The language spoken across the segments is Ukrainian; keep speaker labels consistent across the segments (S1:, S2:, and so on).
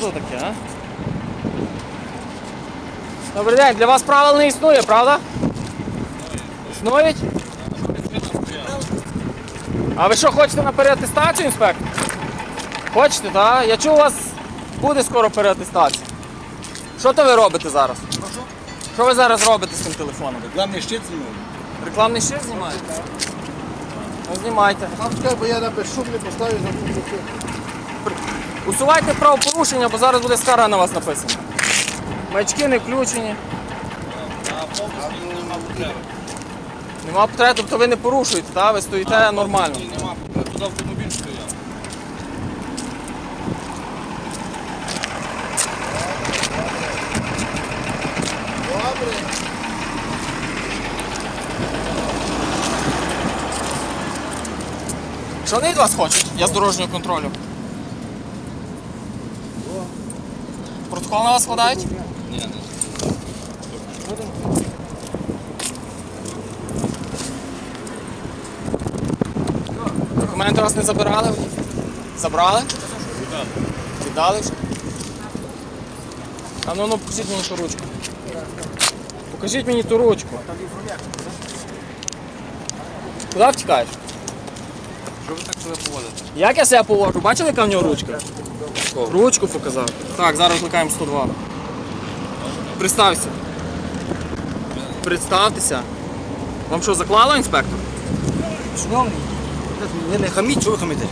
S1: Що тут таке, а? Добрий день, для вас правил не існує, правда? Існують? А ви що, хочете на переатестацію, інспектор? Хочете, так? Я чув, у вас буде скоро переатестація. Що то ви робите зараз? Що ви зараз робите з цим телефоном?
S2: Главний щит знімав.
S1: Рекламний щит знімаєте? Ну, знімайте.
S2: Там бо я на безшумний поставлю за.
S1: Усувайте правопорушення, бо зараз буде скара на вас написана. Маячки не включені. Нема потреби, тобто ви не порушуєте, так? ви стоїте нормально.
S3: Нема потреби. Туди автомобіль стояв.
S2: Добре.
S1: Що вони від вас хочуть? Я з дорожнього контролю. Протокол на вас складають?
S3: Ні, не.
S1: Документи вас не забирали? Забрали? Віддали вже? А ну ну покажіть мені ту ручку. Покажіть мені ту ручку. Куди втікаєш?
S3: Що ви так себе поводите?
S1: Як я себе поводжу? Бачили, яка в нього ручка? Ручку показав. Так, зараз викликаємо 102. Представся. Представтеся. Вам що, заклало інспектор?
S2: Шановний, не, не хаміть, що ви хамите?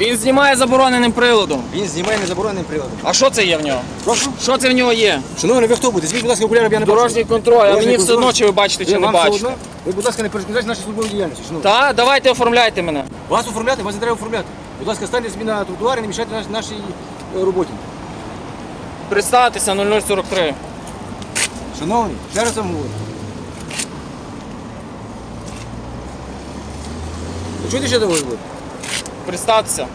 S1: Він знімає забороненим приладом.
S2: Він знімає незабороненим приладом.
S1: А що це є в нього?
S2: Прошу?
S1: Що це в нього є?
S2: Шановний, ви хто будете? Звідь, будь ласка, окуляри, я не
S1: Дорожній контроль, а
S2: Дорожній
S1: мені все
S2: контроль.
S1: одно, чи ви бачите, чи
S2: Ви,
S1: не
S2: вам все
S1: бачите.
S2: одно? Ви, будь ласка, не перешкоджайте нашій службовій діяльності. Шановний.
S1: Та, давайте оформляйте мене.
S2: Вас оформляти, вас не треба оформляти. Будь ласка, станьте собі на тротуар і не мішайте наш- нашій роботі.
S1: Представтеся 0043.
S2: Шановний, ще раз вам говорю. Ви Чуєте, що я говорю?
S1: Представтеся.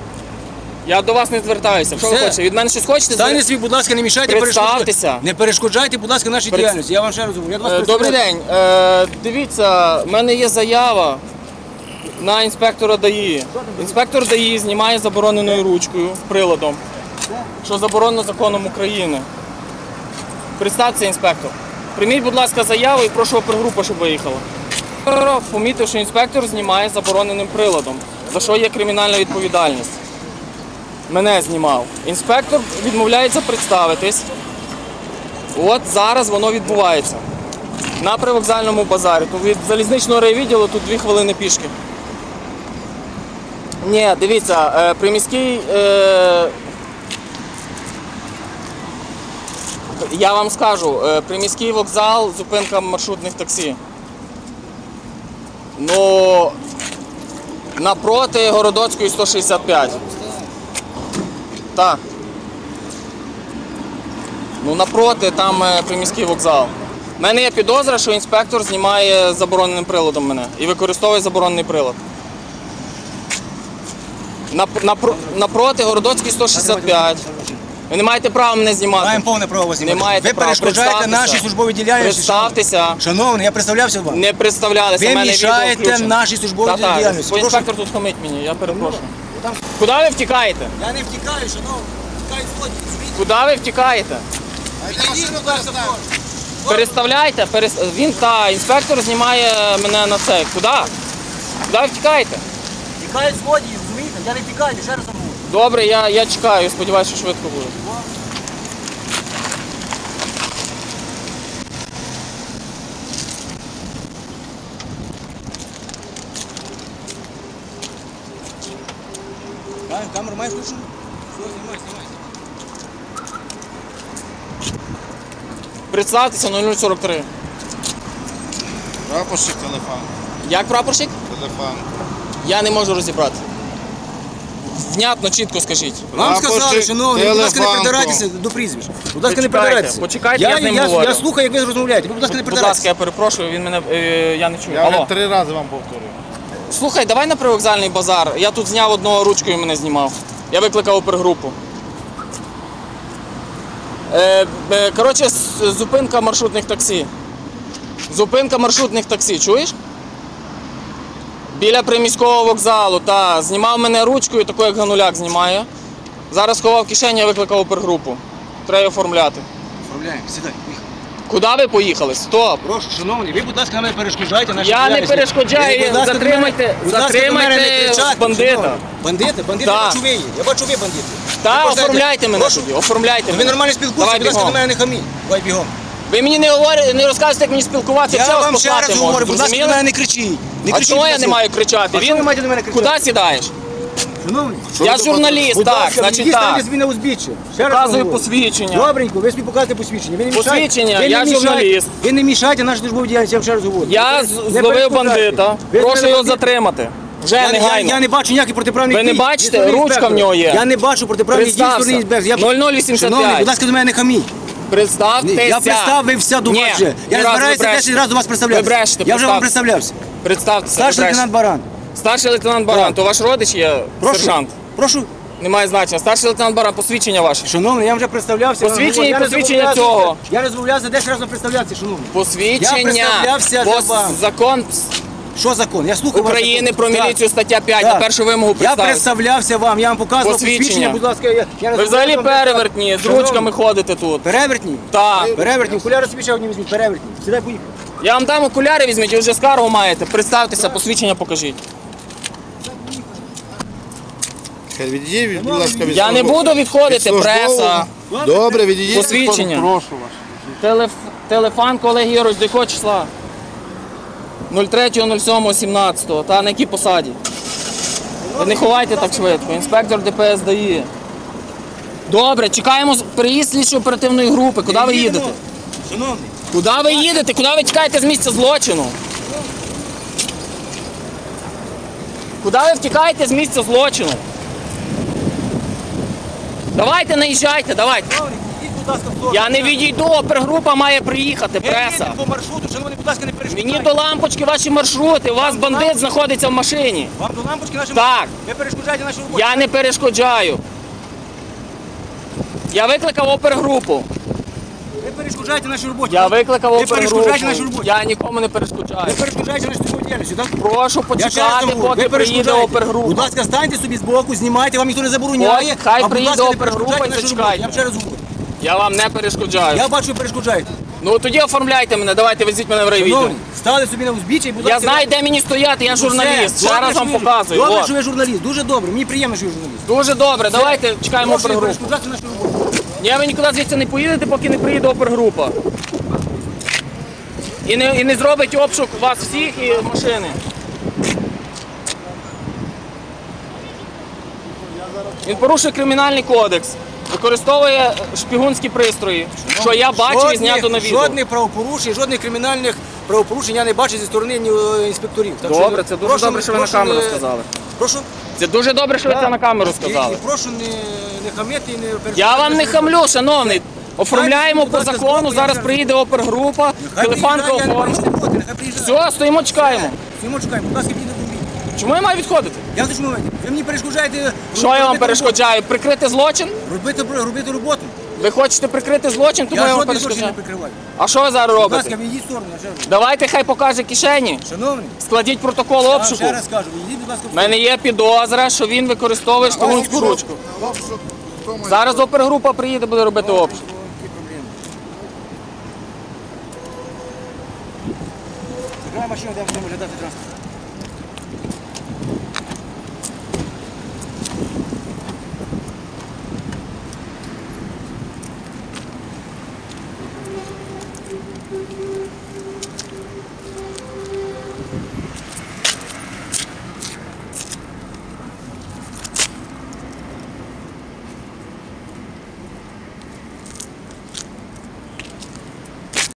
S1: Я до вас не звертаюся. Що ви
S2: Все.
S1: хочете? Від мене щось хочете?
S2: Станьте собі, будь ласка, не мішайте
S1: Представтеся.
S2: перешкоджайте. Не перешкоджайте, будь ласка, нашій
S1: Пред-
S2: діяльності. Я вам ще раз говорю. Я до вас
S1: Е, Добрий
S2: представляю.
S1: день. Е, Дивіться, в мене є заява на інспектора ДАІ. Інспектор ДАІ знімає забороненою ручкою приладом, що заборонено законом України. Представте інспектор. Прийміть, будь ласка, заяву і прошу опергрупа, щоб виїхала. Помітив, що інспектор знімає забороненим приладом, за що є кримінальна відповідальність. Мене знімав. Інспектор відмовляється представитись. От зараз воно відбувається. На привокзальному базарі. То від залізничного райвідділу тут дві хвилини пішки. Ні, дивіться, е, приміський. Е, я вам скажу, е, приміський вокзал, зупинка маршрутних таксі. Ну, напроти Городоцької 165. Так. Ну напроти, там е, приміський вокзал. У мене є підозра, що інспектор знімає забороненим приладом мене і використовує заборонений прилад. Напроти Городоцький 165. Ви не маєте права мене знімати.
S2: Маємо повне право
S1: Не
S2: знімати.
S1: маєте
S2: Ви
S1: права.
S2: перешкоджаєте
S1: Представтеся.
S2: нашій службовій діяльності.
S1: Представтеся.
S2: Шановний, я представлявся вам.
S1: Не представлялися.
S2: Ви
S1: мене
S2: мішаєте
S1: відео включено.
S2: нашій службовій
S1: Та-та,
S2: діяльності. Прошу.
S1: інспектор тут хамить мені, я перепрошую.
S2: там-
S1: Куди ви втікаєте?
S2: Я не втікаю, шановний. Втікають злодії.
S1: Куди ви втікаєте? Переставляйте, перес... він та інспектор знімає мене на це. Куди? Куди ви втікаєте?
S2: Втікають злодії, розумієте? Я не втікаю, ще раз вам.
S1: Добре, я, я чекаю, сподіваюся, що швидко буде.
S2: Камеру маєш включену? Все, знімай, знімай.
S1: Представтеся 0043.
S3: Прапорщик телефон.
S1: Як прапорщик?
S3: Телефон.
S1: Я не можу розібрати. Внятно, чітко скажіть.
S2: Вам сказали, шановний, будь ласка, не
S3: телефонку.
S2: придирайтеся до прізвищ. Будь ласка, не
S1: Почекайте,
S2: придирайтеся.
S1: почекайте,
S2: я,
S1: я з ним
S2: я,
S1: говорю.
S2: я слухаю, як ви розмовляєте. Ви, будь ласка, не
S1: Будь ласка,
S2: придирайтеся.
S1: я перепрошую, він мене. е, я не чую.
S3: Я вже
S1: Алло.
S3: три рази вам повторюю.
S1: Слухай, давай на привокзальний базар. Я тут зняв одного ручку і мене знімав. Я викликав опергрупу. Е, е, коротше, с- зупинка маршрутних таксі. Зупинка маршрутних таксі, чуєш? Біля приміського вокзалу, та. Знімав мене ручкою, такою як гануляк знімає. Зараз сховав кишені, я викликав опергрупу. Треба оформляти.
S2: Оформляємо, сідай, поїхали.
S1: Куди ви поїхали? Стоп!
S2: Прошу, шановні, ви, будь ласка, мене перешкоджайте наші
S1: Я не перешкоджаю, затримайте- затримайте бандита.
S2: Бандити? Бандити, я
S1: Так.
S2: бачу ви є. Я бачу ви бандити.
S1: Та
S2: Ви
S1: оформляйте мене
S2: прошу.
S1: тоді, оформляйте
S2: Ви
S1: мене.
S2: нормально спілкуєтеся,
S1: Давай
S2: будь ласка,
S1: бігом.
S2: до мене не хаміть. Давай бігом.
S1: Ви мені не говорите, не розказуєте, як мені спілкуватися,
S2: Я
S1: це
S2: вам ще раз говорю, будь ласка, мене не кричіть. Не
S1: А
S2: кричіть, будь
S1: я не маю кричати?
S2: А що ви маєте до мене кричати?
S1: Куди сідаєш?
S2: Шановні,
S1: Я журналіст, так, значить так.
S2: собі на узбіччя. Ще раз
S1: Показую
S2: говорю.
S1: посвідчення.
S2: Добренько, ви собі показуєте посвідчення. Ви не мішайте-
S1: Посвідчення,
S2: ви не
S1: я
S2: мішайте-
S1: журналіст.
S2: Ви не мішайте нашу службову діяльність, я вам ще раз говорю.
S1: Я з-
S2: не
S1: зловив
S2: перешкоджайте.
S1: бандита.
S2: Ви
S1: Прошу
S2: зловили
S1: його
S2: бандита.
S1: затримати. Вже
S2: Я, я,
S1: негайно.
S2: я не бачу ніяких протиправних
S1: Ви не
S2: дій.
S1: бачите? Ручка
S2: інспектор.
S1: в нього є.
S2: Я не бачу протиправних дій
S1: Представся.
S2: сторони інспектора. Я-
S1: 0085.
S2: Шановний, будь ласка, до мене не хаміть.
S1: Представтеся.
S2: Я представився до
S1: Ні,
S2: вже. Я
S1: разу
S2: збираюся
S1: ви
S2: 10 разів до вас представлятися.
S1: Ви брешете,
S2: Я вже вам
S1: представтеся.
S2: представлявся.
S1: Представтеся.
S2: Старший лейтенант. Баран.
S1: Старший лейтенант Баран,
S2: Так.
S1: то ваш родич є
S2: Прошу.
S1: сержант?
S2: Прошу.
S1: Немає значення. Старший лейтенант Баран, посвідчення ваше.
S2: Шановний, я вже представлявся.
S1: Посвідчення і
S2: Я не
S1: посвідчення
S2: зобов'язаний-
S1: цього.
S2: Я не зобов'язаний 10 разів представлятися, шановний.
S1: Посвідчення.
S2: Я представлявся для вам.
S1: закон
S2: Що закон? Я слухаю вас
S1: України
S2: закон.
S1: про
S2: Так.
S1: міліцію, стаття 5,
S2: Так.
S1: на першу вимогу
S2: Я представлявся вам, я вам показував
S1: Посвідчення.
S2: посвідчення, будь ласка, я, я
S1: Ви взагалі перевертні, з ручками ходите тут.
S2: Перевертні?
S1: Так.
S2: Перевертні, окуляри собі ще одні візьміть, перевертні. Сідай, поїхали.
S1: Я вам дам окуляри візьміть, ви вже скаргу маєте. Представтеся, посвідчення покажіть.
S3: Відійдіть, будь ласка, від
S1: Я не
S3: службового-
S1: буду відходити,
S3: від
S1: преса.
S3: службового. Добре, відійдіть.
S1: Посвідчення.
S3: Прошу вас.
S1: Телеф... Телефон до якого числа? 03.07.17. Та на якій посаді? Ви не ховайте так швидко. Інспектор ДПС дає. Добре, чекаємо приїзд слідчої оперативної групи. Куди ви їдете?
S2: Шановний,
S1: Куди ви їдете? Куди ви тікаєте з місця злочину? Куди ви втікаєте з місця злочину? Давайте наїжджайте, давайте.
S2: йдіть, будь ласка, в сторону.
S1: Я не відійду, опергрупа має приїхати,
S2: Ми
S1: преса.
S2: їдемо по маршруту, шановний, будь ласка, не перешкоджайте.
S1: Мені до лампочки ваші маршрути, у вас бандит знаходиться в машині.
S2: Вам до лампочки наші
S1: Так.
S2: Ви перешкоджаєте нашу роботу.
S1: Я не перешкоджаю. Я викликав опергрупу.
S2: Ви перешкоджаєте нашій роботі.
S1: Я викликав
S2: Ви перешкоджаєте нашій
S1: опергрупу.
S2: роботі.
S1: Я нікому не
S2: Ви
S1: перешкоджаю.
S2: перешкоджаєте нашій службовій діяльності, так?
S1: Прошу
S2: Я ще раз
S1: почекати, поки
S2: ви
S1: приїде
S2: перешкоджаєте. Будь
S1: опергрупа.
S2: ласка, станьте собі збоку, знімайте, вам ніхто не забороняє.
S1: От, хай
S2: а, будь
S1: приїде
S2: ласка, не
S1: опергрупа і
S2: перешкоджайте нашу роботу.
S1: зачекайте.
S2: Я вам ще раз говорю.
S1: Я вам не перешкоджаю.
S2: Я бачу, перешкоджаєте.
S1: Ну тоді оформляйте мене, давайте везіть мене в райвідділ.
S2: Шановні, стали собі на узбіччя і, будь
S1: Я знаю, де мені стояти, я журналіст. Ще
S2: добре,
S1: раз
S2: що
S1: вам
S2: ви-
S1: показую.
S2: Добре,
S1: От.
S2: що ви журналіст, дуже добре. Мені приємно, що ви журналіст.
S1: Дуже добре, давайте чекаємо
S2: Прошу не
S1: опергрупу.
S2: перешкоджати нашу роботу.
S1: Ні, ви нікуди звідси не поїдете, поки не приїде опергрупа. І не, і не зробить обшук вас всіх і машини. Він порушує кримінальний кодекс, використовує шпігунські пристрої, що я бачу і знято на відео.
S2: Жодних правопорушень, жодних кримінальних правопорушень я не бачу зі сторони е, інспекторів. Так
S1: Добре,
S2: що
S1: це дуже
S2: прошу
S1: добре, що ви на
S2: прошу
S1: камеру
S2: не-
S1: сказали.
S2: Прошу.
S1: Це дуже добре, що ви це на камеру
S2: І,
S1: сказали.
S2: і прошу не, не хамити і не перешкоджати
S1: Я вам не хамлю, шановний. Оформляємо по закону, зараз приїде опергрупа,
S2: Хай
S1: телефонка
S2: приїжджає,
S1: оформить.
S2: нехай приїжджає.
S1: Все, стоїмо, чекаємо.
S2: Будь ласка.
S1: Чому я маю відходити?
S2: Я в тому моменті. Ви мені перешкоджаєте.
S1: Що я вам перешкоджаю? Прикрити злочин?
S2: Робити, робити роботу.
S1: Ви хочете прикрити злочин, тому я,
S2: Я
S1: вам
S2: злочин не прикриваю.
S1: А що ви зараз
S2: Будь ласка,
S1: робите?
S2: в сторону, я ще раз.
S1: Давайте хай покаже кишені.
S2: Шановний,
S1: Складіть протокол
S2: я вам
S1: обшуку.
S2: ще раз кажу, будь ласка, в
S1: У мене є підозра, що він використовує шпигунську ручку. Зараз опергрупа приїде, буде робити обшук.
S2: Які проблеми? Закривай машину, де будемо оглядати транспорт. Thank you.